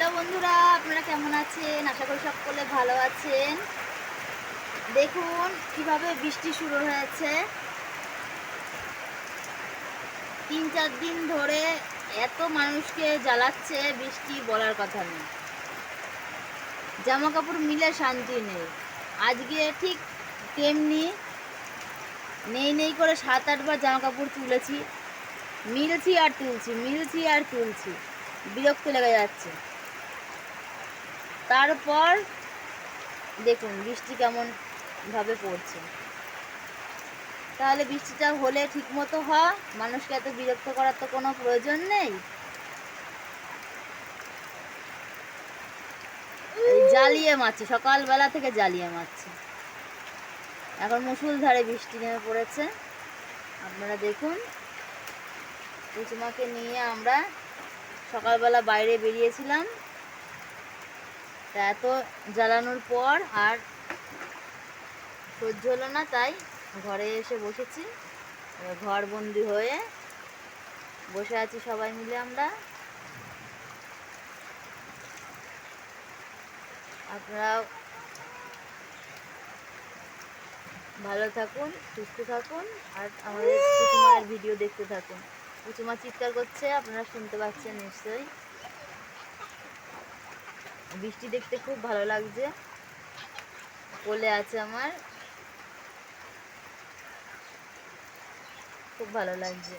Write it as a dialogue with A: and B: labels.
A: Hello বন্ধুরা, আপনারা কেমন আছেন? আশা করি সকলে ভালো আছেন। দেখুন কীভাবে বৃষ্টি শুরু হয়েছে। তিন চার দিন ধরে এত মানুষকে জ্বালাচ্ছে বৃষ্টি বলার কথা নেই। জামা কাপড় মিলে শান্তি নেই। আজকে ঠিক তেমনি নেই নেই করে সাত আটবার জামা কাপড় তুলেছি। মিলছি আর তুলছি, মিলছি আর তুলছি। বিরক্ত লেগে যাচ্ছে। তারপর দেখুন, বৃষ্টি কেমন ভাবে পড়ছে। তাহলে বৃষ্টিটা হলে ঠিক মতো হয়, মানুষকে এত বিরক্ত করার তো কোনো প্রয়োজন নেই। জ্বালিয়ে মারছে, সকালবেলা থেকে জ্বালিয়ে মারছে। এখন মুসুলধারে বৃষ্টি নেমে পড়েছে। আপনারা দেখুন, কুচুমাকে নিয়ে আমরা সকালবেলা বাইরে বেরিয়েছিলাম। তা এত জ্বালানোর পর আর সহ্য হলো না, তাই ঘরে এসে বসেছি। ঘর বন্দি হয়ে বসে আছি সবাই মিলে আমরা। আপনারাও ভালো থাকুন, সুস্থ থাকুন, আর আমাদের কুচুমার ভিডিও দেখতে থাকুন। কুচুমা চিৎকার করছে, আপনারা শুনতে পাচ্ছেন নিশ্চয়ই। বৃষ্টি দেখতে খুব ভালো লাগছে। কোলে আছে আমার। খুব ভালো লাগছে।